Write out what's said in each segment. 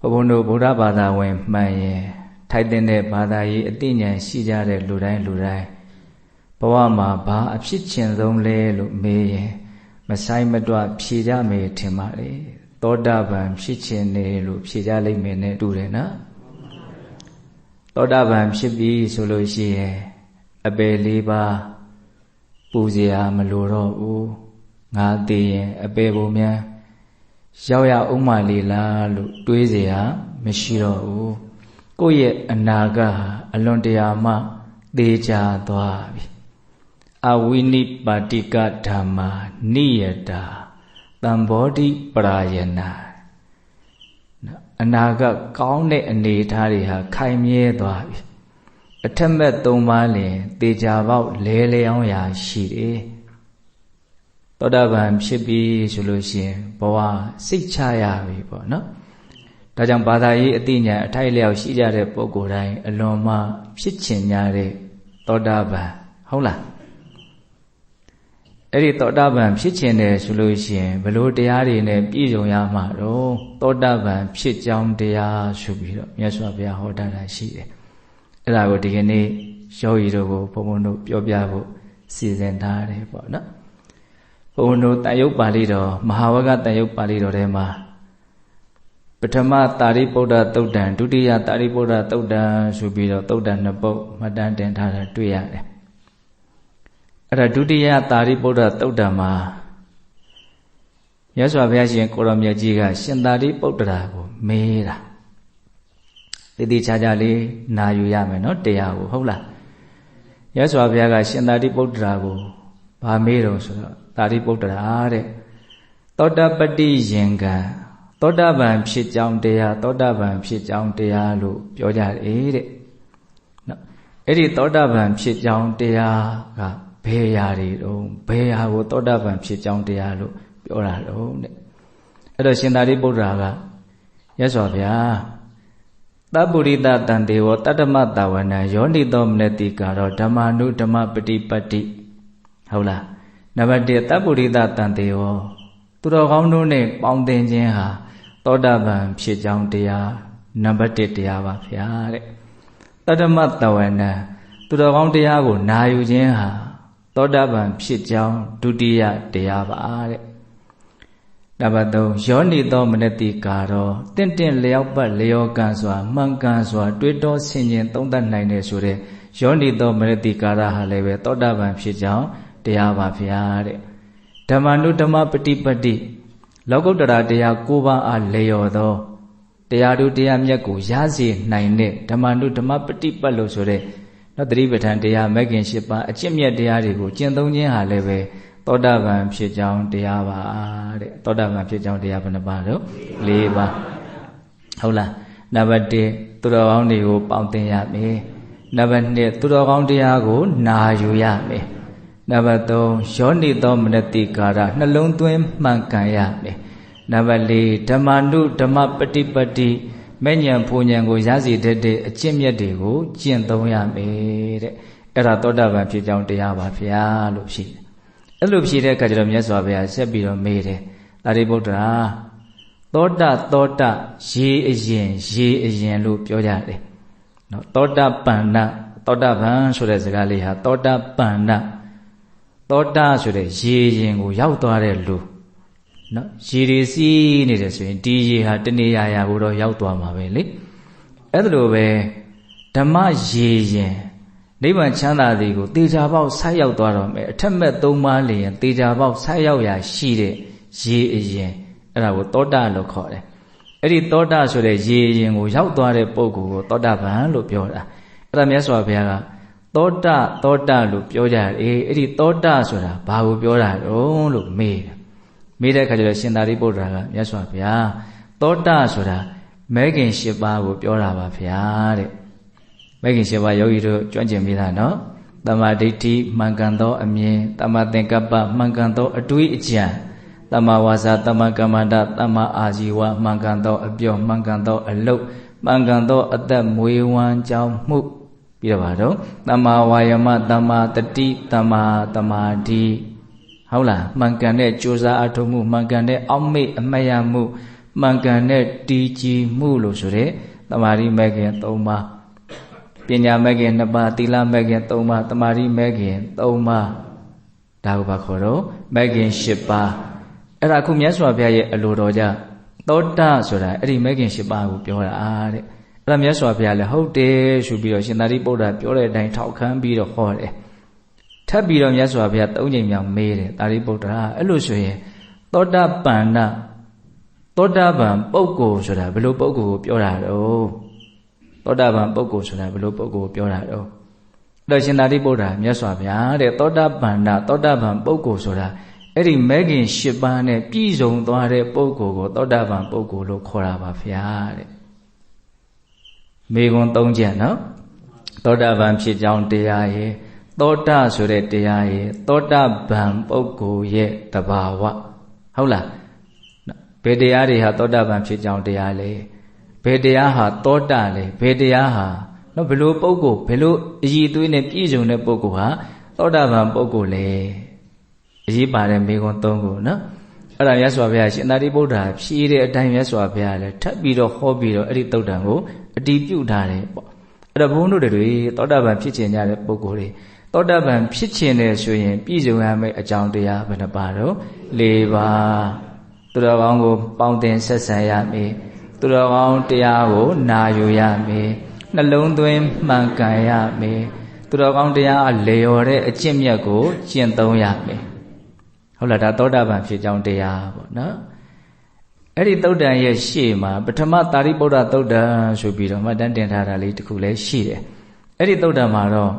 ဘုဘုံတို့ဗုဒ္ဓဘာသာဝင်မှန်ရင်ထိုက်တဲ့ဘာသာရေးအသိဉာဏ်ရှိကြတဲ့လူတိုင်းလူတိုင်းဘဝမှာဘာအဖြစ်ချင်ဆုံးလဲလို့မေးရင်မဆိုင်မတွဖြေကြမယ်ထင်ပါလေသောတာပန်ဖြစ်ချင်တယ်လို့ဖြေကြလိမ့်မယ်နဲ့တူတယ်နော်သောတာပန်ဖြစ်ပြီဆိုလို့ရှိရင်အပယ်လေးပါးပူဇော်မလိုတော့ဘူးငါသိရင်အပေပုံများ ရောက်ရဥမာလီလားလို့တွေးเสียမရှိတော့ဘူးကိုယ့်ရဲ့အနာဂတ်ဟာအလွန်တရာမှသေချာသွားပြီအဝိနိပါတိကဓမ္မာနိယတာတံဘောဓိပရာယနာအနာဂတ်ကောင်းတဲ့အနေအထားတွေဟာခိုင်မြဲသွားပြီအထက်မဲ့၃ပါးလင်တေချာပေါက်လဲလဲအောင်ရာရှိတယ် သောတာပန်ဖြစ်ပြီဆိုလို့ရှိရင်ဘဝစိတ်ချရပြီပေါ့နော်ဒါကြောင့်ဘာသာရေးအသိဉာဏ်အထိုက်လျောက်ရှိကြတဲ့ပုဂ္ဂိုလ်တိုင်းအလွန်မှဖြစ်ချင်ကြတဲ့သောတာပန်ဟုတ်လားအဲ့ဒီသောတာပန်ဖြစ်ခြင်းတယ်ဆိုလို့ရှိရင်ဘလို့တရားတွေနဲ့ပြည့်စုံရမှာတော့သောတာပန်ဖြစ်ကြောင်းတရားဆိုပြီးတော့မြတ်စွာဘုရားဟောတာရှိတယ်အဲ့ဒါကိုဒီကနေ့ယောဂီတို့ကိုဘုံဘုံတို့ပြောပြဖို့စီစဉ်ထားတယ်ပေါ့နော်ဘုံဘုံ တို့တန်ရုပ်ပါဠိတော်မဟာဝကတန်ရုပ်ပါဠိတော်ထဲမှာပထမတာရိပုတ္တသုတ်တံဒုတိယတာရိပုတ္တသုတ်တံဆိုပြီးတော့သုတ်တံနှစ်ပုဒ်မှတ်တမ်းတင်ထားတာတွေ့ရတယ်အဲ့ဒါဒုတိယတာရိပုတ္တသုတ်တံမှာမြတ်စွာဘုရားရှင်ကိုရောမြတ်ကြီးကရှင်သာရိပုတ္တရာကိုမေးတာတည်တည်ချာချာလေးနာယူရမယ်နော်တရားကိုဟုတ်လားမြတ်စွာဘုရားကရှင်သာရိပုတ္တရာကို ဗာမေးတော့ဆိုတော့သာရိပုတ္တရာတဲ့သောတပတ္တိယင်ကံသောတာပန်ဖြစ်ကြောင်းတရားသောတာပန်ဖြစ်ကြောင်းတရားလို့ပြောကြတယ်တဲ့နော်အဲ့ဒီသောတာပန်ဖြစ်ကြောင်းတရားကဘယ်ရာတွေတုံးဘယ်ဟာကိုသောတာပန်ဖြစ်ကြောင်းတရားလို့ပြောတာတုံးတဲ့အဲ့တော့ရှင်သာရိပုတ္တရာကရသော်ဗျာသဗ္ဗုရိတတန်တေဝတတ္တမတဝနံယောနိသောမနတိကာရောဓမ္မာနုဓမ္မပฏิပတ္တိ ဟုတ်လားနံပါတ်1သဗ္ဗုရိတတန်တေဝသူတော်ကောင်းတို့နဲ့ပေါင်းသင်ခြင်းဟာသောတာပန်ဖြစ်ကြောင်းတရားနံပါတ်1တရားပါဗျာတဲ့တတ္တမတဝနံသူတော်ကောင်းတရားကိုနာယူခြင်းဟာသောတာပန်ဖြစ်ကြောင်းဒုတိယတရားပါတဲ့နံပါတ်3ယောနိသောမနတိကာတော့တင့်တင့်လျောက်ပတ်လျောကံစွာမှန်ကန်စွာ တွေးတောဆင်ခြင်သုံးသပ်နိုင်တယ်ဆိုတဲ့ယောနိသောမနတိကာရဟာလည်းပဲသောတာပန်ဖြစ်ကြောင်း တရားပါဗျာတဲ့ဓမ္မနုဓမ္မပฏิပတ္တိလောကုတ္တရာတရား၉ပါးအားလျော်သောတရားတို့တရားမြတ်ကိုရစေနိုင်တဲ့ဓမ္မနုဓမ္မပฏิပတ်လို့ဆိုတဲ့နော်တတိပဋ္ဌာန်တရားမဂ်ခင်၈ပါးအကျင့်မြတ်တရားတွေကိုကျင့်သုံးခြင်းဟာလည်းပဲသောတာပန်ဖြစ်ကြောင်းတရားပါတဲ့သောတာပန်ဖြစ်ကြောင်းတရားဘယ်နှပါတော့၄ပါးဟုတ်လားနံပါတ်1သူတော်ကောင်းတွေကိုပေါင်းသင်ရမယ်နံပါတ်2သူတော်ကောင်းတရားကိုနာယူရမယ် နံပါတ်3ယောနိသောမနတိကာရနှလုံးသွင်းမှန်ကန်ရမယ်နံပါတ်4ဓမ္မနုဓမ္မပฏิပတ္တိမဲ့ညံဖူညံကိုရစီတတ်တဲ့အကျင့်မြတ်တွေကိုကျင့်သုံးရမယ်တဲ့အဲ့ဒါသောတာပန်ဖြစ်ကြောင်းတရားပါဗျာလို့ဖြေတယ်အဲ့လိုဖြေတဲ့အခါကျတော့မြတ်စွာဘုရားဆက်ပြီးတော့မေးတယ်သာရိပုတ္တရာသောတာသောတာရေအရင်ရေအရင်လို့ပြောကြတယ်နော်သောတာပန္နသောတာပန်ဆိုတဲ့စကားလေးဟာသောတာပန္န သောတာဆိုတဲ့ရေရင်ကိုရောက်သွားတဲ့လူနော်ရေတွေစီးနေတယ်ဆိုရင်ဒီရေဟာတနေရာရာကိုတော့ရောက်သွားမှာပဲလေအဲ့ဒါလိုပဲဓမ္မရေရင်နိဗ္ဗာန်ချမ်းသာသည်ကိုတေချာပေါက်ဆိုက်ရောက်သွားတော့မယ်အထက်မဲ့သုံးပါးလျင်တေချာပေါက်ဆိုက်ရောက်ရာရှိတဲ့ရေအရင်အဲ့ဒါကိုသောတာလို့ခေါ်တယ်အဲ့ဒီသောတာဆိုတဲ့ရေရင်ကိုရောက်သွားတဲ့ပုဂ္ဂိုလ်ကိုသောတာပန်လို့ပြောတာအဲ့ဒါမြတ်စွာဘုရားက သောတာသောတာလို့ပြောကြတယ်အေးအဲ့ဒီသောတာဆိုတာဘာကိုပြောတာတုံးလို့မေးတယ်မေးတဲ့အခါကျတော့ရှင်သာရိပုတ္တရာကမြတ်စွာဘုရားသောတာဆိုတာမဲခင်၈ပါးကိုပြောတာပါဗျာတဲ့မဲခင်၈ပါးယောဂီတို့ကြွန့်ကျင်မိတာနော်တမ္မာဒိဋ္ဌိမှန်ကန်သောအမြင်တမ္မာသင်္ကပ္ပမှန်ကန်သောအတွေးအကြံတမ္မာဝါစာတမ္မာကမ္မန္တတမ္မာအာဇီဝမှန်ကန်သောအပြောမှန်ကန်သောအလုတ်မှန်ကန်သောအသက်မွေးဝမ်းကြောင်းမှု ပြီးတော့ပါတော့တမ္မာဝါယမတမ္မာတတိတမ္မာတမာတိဟုတ်လားမှန်ကန်တဲ့ကြိုးစားအထုံးမှုမှန်ကန်တဲ့အောက်မေ့အမတ်ရမှုမှန်ကန်တဲ့တည်ကြည်မှုလို့ဆိုတဲ့တမာရီမဲ့ခင်၃ပါးပညာမဲ့ခင်၂ပါးသီလမဲ့ခင်၃ပါးတမာရီမဲ့ခင်၃ပါးဒါကိုဘာခေါ်တော့မဲ့ခင်၈ပါးအဲ့ဒါခုမြတ်စွာဘုရားရဲ့အလိုတော်ကြသောတာဆိုတာအဲ့ဒီမဲ့ခင်၈ပါးကိုပြောတာတဲ့အဲ့ ဒါမြတ်စွာဘုရားလည်းဟုတ်တယ်ဆိုပြီးတော့ရှင်သာရိပုတ္တရာပြောတဲ့အတိုင်းထောက်ခံပြီးတော့ဟောတယ်ထပ်ပြီးတော့မြတ်စွာဘုရားသုံးချိန်မြောက်မေးတယ်သာရိပုတ္တရာအဲ့လိုဆိုရင်သောတာပန္နသောတာပန်ပုဂ္ဂိုလ်ဆိုတာဘယ်လိုပုဂ္ဂိုလ်ကိုပြောတာတော့သောတာပန်ပုဂ္ဂိုလ်ဆိုတာဘယ်လိုပုဂ္ဂိုလ်ကိုပြောတာတော့အဲ့တော့ရှင်သာရိပုတ္တရာမြတ်စွာဘုရားတဲ့သောတာပန္နသောတာပန်ပုဂ္ဂိုလ်ဆိုတာအဲ့ဒီမဲခင်၈ပါးနဲ့ပြည့်စုံသွားတဲ့ပုဂ္ဂိုလ်ကိုသောတာပန်ပုဂ္ဂိုလ်လို့ခေါ်တာပါဗျာတဲ့ မေခွန်း၃ချက်နော်သောတာပန်ဖြစ်ကြောင်းတရားရဲ့သောတာဆိုတဲ့တရားရဲ့သောတာပန်ပုဂ္ဂိုလ်ရဲ့တဘာဝဟုတ်လားဘယ်တရားတွေဟာသောတာပန်ဖြစ်ကြောင်းတရားလဲဘယ်တရားဟာသောတာလဲဘယ်တရားဟာနော်ဘယ်လိုပုဂ္ဂိုလ်ဘယ်လိုအည်သွေးနဲ့ပြည့်စုံတဲ့ပုဂ္ဂိုလ်ဟာသောတာပန်ပုဂ္ဂိုလ်လဲအရေးပါတဲ့မေခွန်း၃ခုနော် အဲ့ဒါမြတ်စွာဘုရားရှင်သာရိပုတ္တရာဖြည့်တဲ့အတိုင်းမြတ်စွာဘုရားလည်းထပ်ပြီးတော့ဟောပြီးတော့အဲ့ဒီတုတ်တံကိုအတီးပြုတ်ထားတယ်ပေါ့အဲ့တော့ဘုန်းတို့တွေသောတာပန်ဖြစ်ခြင်းကြတဲ့ပုဂ္ဂိုလ်တွေသောတာပန်ဖြစ်ခြင်းနဲ့ဆိုရင်ပြည့်စုံရမယ့်အကြောင်းတရားဘယ်နှပါတော့၄ပါးသူတော်ကောင်းကိုပေါင်းတင်ဆက်ဆံရမည်သူတော်ကောင်းတရားကိုနာယူရမည်နှလုံးသွင်းမှန်ကန်ရမည်သူတော်ကောင်းတရားလေော်တဲ့အကျင့်မြတ်ကိုကျင့်သုံးရမည် ဟုတ်လားဒါသောတာပန်ဖြစ်ကြောင်းတရားပေါ့နော်အဲ့ဒီသုတ်တန်ရဲ့ရှေ့မှာပထမသာရိပုတ္တသုတ်တန်ဆိုပြီးတော့မှတ်တမ်းတင်ထားတာလေးတစ်ခုလည်းရှိတယ်အဲ့ဒီသုတ်တန်မှာတော့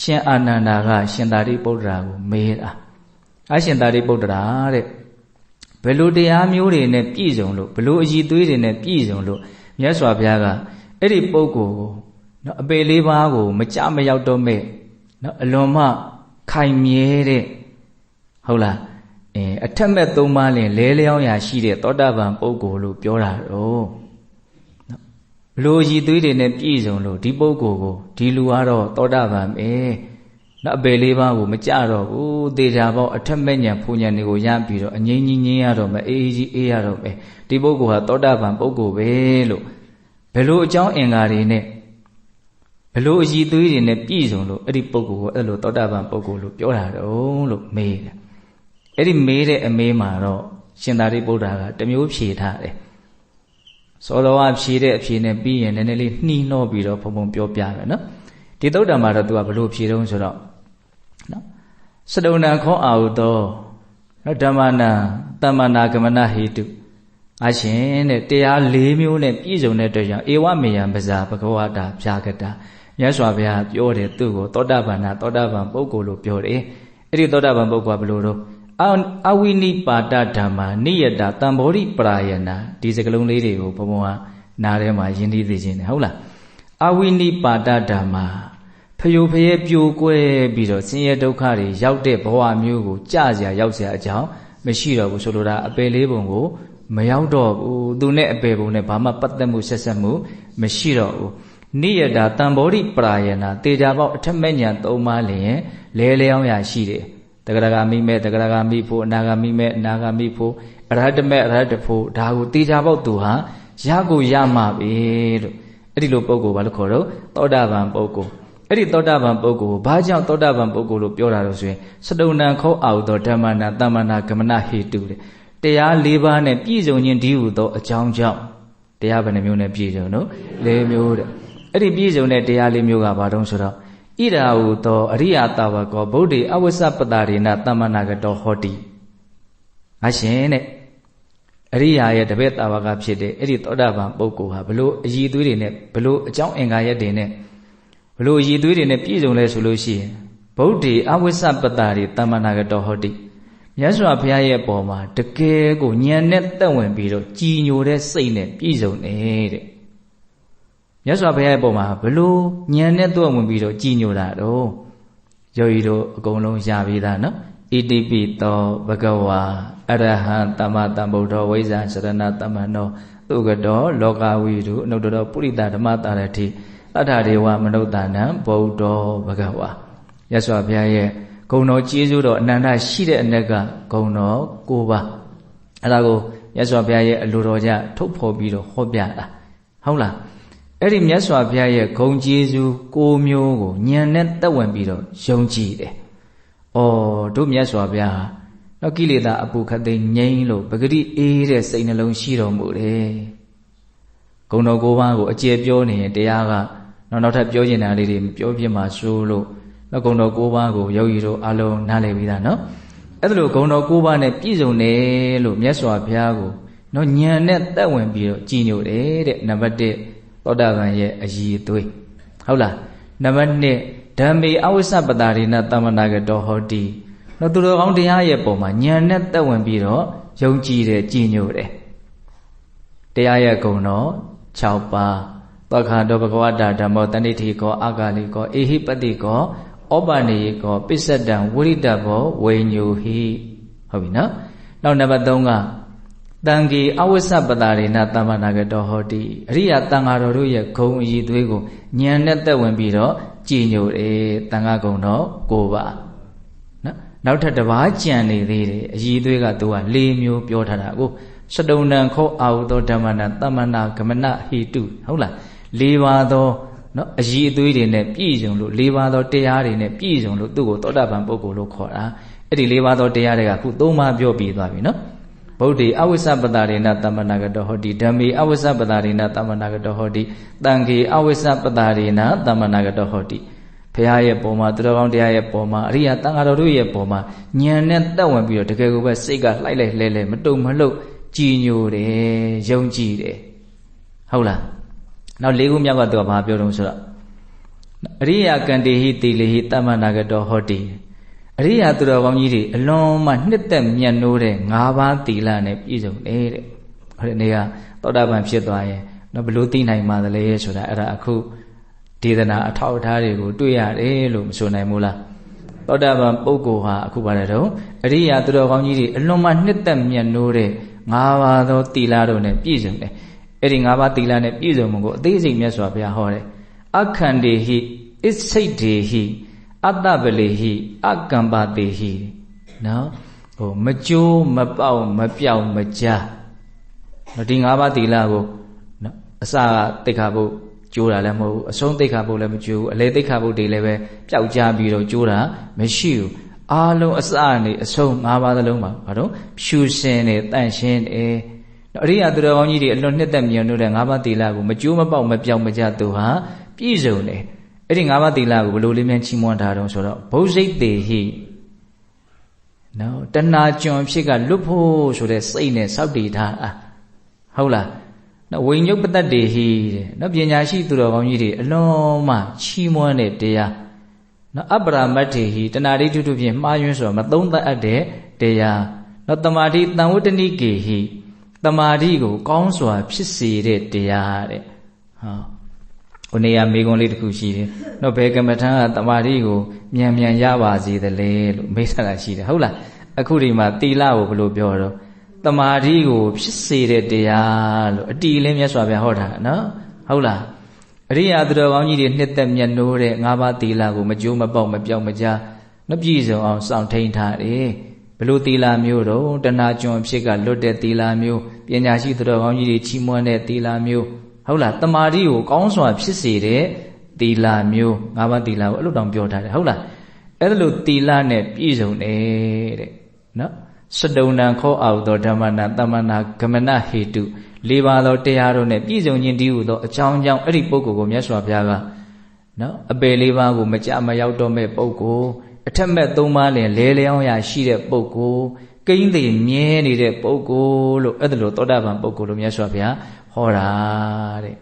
ရှင်အာနန္ဒာကရှင်သာရိပုတ္တရာကိုမေးတာအရှင်သာရိပုတ္တရာတဲ့ဘယ်လိုတရားမျိုးတွေနဲ့ပြည့်စုံလို့ဘယ်လိုအည်သွေးတွေနဲ့ပြည့်စုံလို့မြတ်စွာဘုရားကအဲ့ဒီပုဂ္ဂိုလ်ကိုနော်အပေလေးပါးကို မကြမရောက်တော့မဲ့နော်အလွန်မှခိုင်မြဲတဲ့ဟုတ်လား အဲအထက်မဲ့သုံးပါးလင်လဲလျောင်းရာရှိတဲ့သောတာပန်ပုဂ္ဂိုလ်လို့ပြောတာတော့လိုရည်သွေးတွေနဲ့ပြည့်စုံလို့ဒီပုဂ္ဂိုလ်ကိုဒီလူကတော့သောတာပန်ပဲနော်အပေလေးပါးကိုမကြတော့ဘူးသေချာပေါက်အထက်မဲ့ညာဖူညာတွေကိုရပြီးတော့အငြိမ့်ကြီးငြင်းရတော့မယ်အေးအေးကြီးအေးရတော့မယ်ဒီပုဂ္ဂိုလ်ဟာသောတာပန်ပုဂ္ဂိုလ်ပဲလို့ဘယ်လိုအကြောင်းအင်္ဂါတွေနဲ့ဘယ်လိုအည်သွေးတွေနဲ့ပြည့်စုံလို့အဲ့ဒီပုဂ္ဂိုလ်ကိုအဲ့လိုသောတာပန်ပုဂ္ဂိုလ်လို့ပြောတာတော့လို့မေးတယ် အဲ့ဒီမေးတဲ့အမေးမှာတော့ရှင်သာရိပုတ္တရာကတမျိုးဖြေထားတယ်စောတော်ကဖြေတဲ့အဖြေနဲ့ပြီးရင်နည်းနည်းလေးနှီးနှောပြီးတော့ဘုံဘုံပြောပြမယ်နော်ဒီသုတ်တံမှာတော့ तू ကဘလို့ဖြေတုံးဆိုတော့နော်စတုဏခောအာဟုသောနော်ဓမ္မနာတမ္မနာကမနဟေတုအရှင်တဲ့တရား၄မျိုးနဲ့ပြည့်စုံတဲ့အတွက်ကြောင့်ဧဝမေယံပဇာဘဂဝတာဖြာကတာမြတ်စွာဘုရားပြောတယ်သူ့ကိုသောတာပန်နာသောတာပန်ပုဂ္ဂိုလ်လို့ပြောတယ်အဲ့ဒီသောတာပန်ပုဂ္ဂိုလ်ကဘလို့တော့ အဝိနိပါဒဓမ္မာနိယတာတံဘောဓိပရာယနာဒီစကလုံးလေးတွေကိုဘုံဘုံကနားထဲမှာယဉ်သိသိချင်းတယ်ဟုတ်လားအဝိနိပါဒဓမ္မာဖယိုဖယဲပြိုကွဲပြီးတော့ဆင်းရဲဒုက္ခတွေရောက်တဲ့ဘဝမျိုးကိုကြစရာရောက်စရာအကြောင်းမရှိတော့ဘူးဆိုလိုတာအပေလေးပုံကိုမရောက်တော့ဘူးသူနဲ့အပေပုံနဲ့ဘာမှပတ်သက်မှုဆက်ဆက်မှုမရှိတော့ဘူးနိယတာတံဘောဓိပရာယနာတေချာပေါက်အထက်မဲ့ညာသုံးပါးလျင်လဲလျောင်းရာရှိတယ် တဂရဂမိမဲ့တဂရဂမိဖို့အနာဂမိမဲ့အနာဂမိဖို့အရဟတမဲ့အရဟတဖို့ဒါကိုတေချာပေါက်သူဟာရကိုရမှာပဲလို့အဲ့ဒီလိုပုံကိုဘာလို့ခေါ်တော့သောတာပန်ပုဂ္ဂိုလ်အဲ့ဒီသောတာပန်ပုဂ္ဂိုလ်ကိုဘာကြောင့်သောတာပန်ပုဂ္ဂိုလ်လို့ပြောတာလို့ဆိုရင်စတုဏံခောအာဟုသောဓမ္မနာတမ္မနာဂမနဟေတုတဲ့တရား၄ပါးနဲ့ပြည့်စုံခြင်းဒီဟုသောအကြောင်းကြောင့်တရားဘယ်နှမျိုးနဲ့ပြည့်စုံနော်၄မျိုးတဲ့အဲ့ဒီပြည့်စုံတဲ့တရား၄မျိုးကဘာတုံးဆိုတော့ ဣရာဟုသောအရိယတာဝကောဗုဒ္ဓေအဝိစ္စပတာရိဏတမ္မနာကတောဟောတိအရှင်တဲ့အရိယာရဲ့တပည့်တာဝကဖြစ်တဲ့အဲ့ဒီသောတာပန်ပုဂ္ဂိုလ်ဟာဘလို့အည်သွေးတွေနဲ့ဘလို့အကြောင်းအင်္ဂါရက်တွေနဲ့ဘလို့အည်သွေးတွေနဲ့ပြည့်စုံလဲဆိုလို့ရှိရင်ဗုဒ္ဓေအဝိစ္စပတာရိတမ္မနာကတောဟောတိမြတ်စွာဘုရားရဲ့ပုံမှာတကယ်ကိုဉာဏ်နဲ့သက်ဝင်ပြီးတော့ကြည်ညိုတဲ့စိတ်နဲ့ပြည့်စုံနေတဲ့ မြတ်စွာဘုရားရဲ့ပုံမှာဘလို့ဉာဏ်နဲ့သက်ဝင်ပြီးတော့ကြည်ညိုတာတော့ယောဂီတို့အကုန်လုံးရပြီးသားနော်ဣတိပိတောဘဂဝါအရဟံတမ္မတမ္ဗုဒ္ဓဝိဇ္ဇာစရဏတမ္မနောသုကတောလောကဝိတုအနုတ္တရောပုရိသဓမ္မတာရတိအဋ္ဌဒေဝမနုဿာနံဗုဒ္ဓောဘဂဝါရသော်ဘုရားရဲ့ဂုံတော်ကျေးဇူးတော်အနန္တရှိတဲ့အ ਨੇ ကဂုံတော်၉ပါးအဲ့ဒါကိုမြတ်စွာဘုရားရဲ့အလိုတော်ကြထုတ်ဖော်ပြီးတော့ဟောပြတာဟုတ်လား အဲ့ဒီမြတ်စွာဘုရားရဲ့ဂုံကျေးဇူးကိုမျိုးကိုညံနဲ့တက်ဝင်ပြီးတော့ယုံကြည်တယ်။အော်တို့မြတ်စွာဘုရားဟာတော့ကိလေသာအပူခတ်သိငြိမ်းလို့ပဂတိအေးတဲ့စိတ်နှလုံးရှိတော်မူတယ်။ဂုံတော်ကိုးပါးကိုအကျေပြောနေရင်တရားကနောက်နောက်ထပ်ပြောကျင်တာလေးတွေပြောပြမှာစိုးလို့တော့ဂုံတော်ကိုးပါးကိုယောဂီတို့အလုံးနားလည်ပြီးသားနော်။အဲ့ဒါလို့ဂုံတော်ကိုးပါးနဲ့ပြည့်စုံတယ်လို့မြတ်စွာဘုရားကိုနော်ညံနဲ့တက်ဝင်ပြီးတော့ကြည်ညိုတယ်တဲ့နံပါတ်1 သောတာပန်ရဲ့အည်အသွေးဟုတ်လားနံပါတ်2ဓမ္မေအဝိစ္စပတာရိနတမနာကတောဟောတိတော့သူတော်ကောင်းတရားရဲ့ပုံမှာဉာဏ်နဲ့သက်ဝင်ပြီးတော့ယုံကြည်တယ်ကြည်ညိုတယ်တရားရဲ့ဂုဏ်တော်6ပါးသောခါတောဘဂဝတာဓမ္မောတဏိဋ္ဌိကောအာဂါလိကောအေဟိပတိကောဩပနိယေကောပစ္စတံဝိရိတဘောဝိညုဟိဟုတ်ပြီနော်နောက်နံပါတ်3က တံဂေအဝိစ္စပတာရိဏသမ္မာနာကတောဟောတိအရိယာတန်ဃာတော်တို့ရဲ့ဂုံအည်သွေးကိုဉာဏ်နဲ့သက်ဝင်ပြီးတော့ကြည်ညိုတယ်တန်ဃာဂုံတော်၉ပါးနော်နောက်ထပ်တစ်ပါးကြံနေသေးတယ်အည်သွေးကသူက၄မျိုးပြောထားတာကိုစတုံဏံခောအာဟုသောဓမ္မနာသမ္မနာဂမနဟိတုဟုတ်လား၄ပါးသောနော်အည်အသွေးတွေနဲ့ပြည့်စုံလို့၄ပါးသောတရားတွေနဲ့ပြည့်စုံလို့သူ့ကိုသောတာပန်ပုဂ္ဂိုလ်လို့ခေါ်တာအဲ့ဒီ၄ပါးသောတရားတွေကခု၃ပါးပြောပြီးသွားပြီနော် ဗုဒ္ဓေအဝိစ္စပတာရိဏတမ္မနာကတောဟောတိဓမ္မေအဝိစ္စပတာရိဏတမ္မနာကတောဟောတိတံခေအဝိစ္စပတာရိဏတမ္မနာကတောဟောတိဘုရားရဲ့ပုံမှာသူတော်ကောင်းတရားရဲ့ပုံမှာအရိယာတန်ဃာတော်တို့ရဲ့ပုံမှာဉာဏ်နဲ့တက်ဝင်ပြီးတော့တကယ်ကိုပဲစိတ်ကလှိုက်လိုက်လဲလဲမတုံမလှုပ်ကြည်ညိုတယ်ယုံကြည်တယ်ဟုတ်လားနောက်လေးခုမြောက်ကသူကဘာပြောတုံးဆိုတော့အရိယာကံတေဟိတိလေဟိတမ္မနာကတောဟောတိ အရိယာသူတော်ကောင်းကြီးတွေအလွန်မှနှစ်သက်မြတ်နိုးတဲ့၅ပါးသီလနဲ့ပြည့်စုံတယ်တဲ့ဟိုဒီနေ့ကသောတာပန်ဖြစ်သွားရင်တော့ဘလို့သိနိုင်မှသလဲဆိုတာအဲ့ဒါအခုဒေသနာအထောက်အထားတွေကိုတွေ့ရတယ်လို့မဆိုနိုင်ဘူးလားသောတာပန်ပုဂ္ဂိုလ်ဟာအခုပါတယ်တော့အရိယာသူတော်ကောင်းကြီးတွေအလွန်မှနှစ်သက်မြတ်နိုးတဲ့၅ပါးသောသီလတို့နဲ့ပြည့်စုံတယ်အဲ့ဒီ၅ပါးသီလနဲ့ပြည့်စုံမှုကိုအသေးစိတ်မြတ်စွာဘုရားဟောတယ်အခန္တေဟိအစ္စိတ်တေဟိ အတ္တပလေဟိအကမ္ပတေဟိနော်ဟိုမကြိုးမပေါက်မပြောင်မကြားနော်ဒီ၅ပါးသီလကိုနော်အစကတိတ်ခါဖို့ကျိုးတာလည်းမဟုတ်ဘူးအဆုံးတိတ်ခါဖို့လည်းမကျိုးဘူးအလေတိတ်ခါဖို့တွေလည်းပဲပျောက်ကြားပြီးတော့ကျိုးတာမရှိဘူးအားလုံးအစနေအဆုံး၅ပါးသလုံးပါဘာလို့ဖြူစင်နေတန့်ရှင်းတယ်အရိယာသူတော်ကောင်းကြီးတွေအလွန်နှစ်သက်မြတ်လို့တဲ့၅ပါးသီလကိုမကျိုးမပေါက်မပြောင်မကြသူဟာပြည့်စုံတယ် အဲ့ဒီ၅ပါးသီလကိုဘယ်လိုလေးများချီးမွမ်းထားတော့ဆိုတော့ဘုဇိတ်တေဟိနော်တဏှာကျွန်ဖြစ်ကလွတ်ဖို့ဆိုတဲ့စိတ်နဲ့စောက်တည်ထားအာဟုတ်လားနော်ဝိညုတ်ပတ္တတေဟိတဲ့နော်ပညာရှိသူတော်ကောင်းကြီးတွေအလွန်မှချီးမွမ်းတဲ့တရားနော်အပ္ပရာမတ္ထေဟိတဏှာဒိဋ္ဌုတုဖြင့်မှားယွင်းဆိုတော့မသုံးသပ်အပ်တဲ့တရားနော်တမာတိတန်ဝတ္တနိကေဟိတမာတိကို ကောင်းစွာ ဖြစ်စေတဲ့တရားတဲ့ဟော ဟိုနေရာမေကွန်လေးတစ်ခုရှိတယ်။တော့ဘယ်ကမ္မထံကတမာတိကိုမြန်မြန်ရပါစေသလဲလို့မေးတာရှိတယ်ဟုတ်လား။အခုဒီမှာတီလာကိုဘယ်လိုပြောတော့တမာတိကိုဖြစ်စေတဲ့တရားလို့အတီလင်းမြတ်စွာဘုရားဟောတာနော်ဟုတ်လား။အရိယာသူတော်ကောင်းကြီးတွေနှစ်သက်မြတ်နိုးတဲ့ငါးပါးတီလာကိုမကြိုးမပေါက်မပြောက်မကြားမပြည့်စုံအောင်စောင့်ထိန်ထားတယ်။ဘလို့တီလာမျိုးတော့တဏှာကျွန်ဖြစ်ကလွတ်တဲ့တီလာမျိုးပညာရှိသူတော်ကောင်းကြီးတွေချီးမွမ်းတဲ့တီလာမျိုး ဟုတ်လားတမာတိကိုကောင်းစွာဖြစ်စေတဲ့သီလမျိုးငါးပါးသီလကိုအဲ့လိုတောင်ပြောထားတယ်ဟုတ်လားအဲ့ဒါလိုသီလနဲ့ပြည့်စုံတယ်တဲ့နော်စတုံဏံခောအောက်သောဓမ္မနာတမနာဂမနဟေတုလေးပါးသောတရားတို့နဲ့ပြည့်စုံခြင်းတည်းဟူသောအကြောင်းကြောင့်အဲ့ဒီပုဂ္ဂိုလ်ကိုမြတ်စွာဘုရားကနော်အပေလေးပါးကိုမကြမရောက်တော့မဲ့ပုဂ္ဂိုလ်အထက်မဲ့သုံးပါးလင်လဲလျောင်းရာရှိတဲ့ပုဂ္ဂိုလ်ကိန်းသိမြဲနေတဲ့ပုဂ္ဂိုလ်လို့အဲ့ဒါလိုသောတာပန်ပုဂ္ဂိုလ်လို့မြတ်စွာဘုရား ဟောတာတဲ့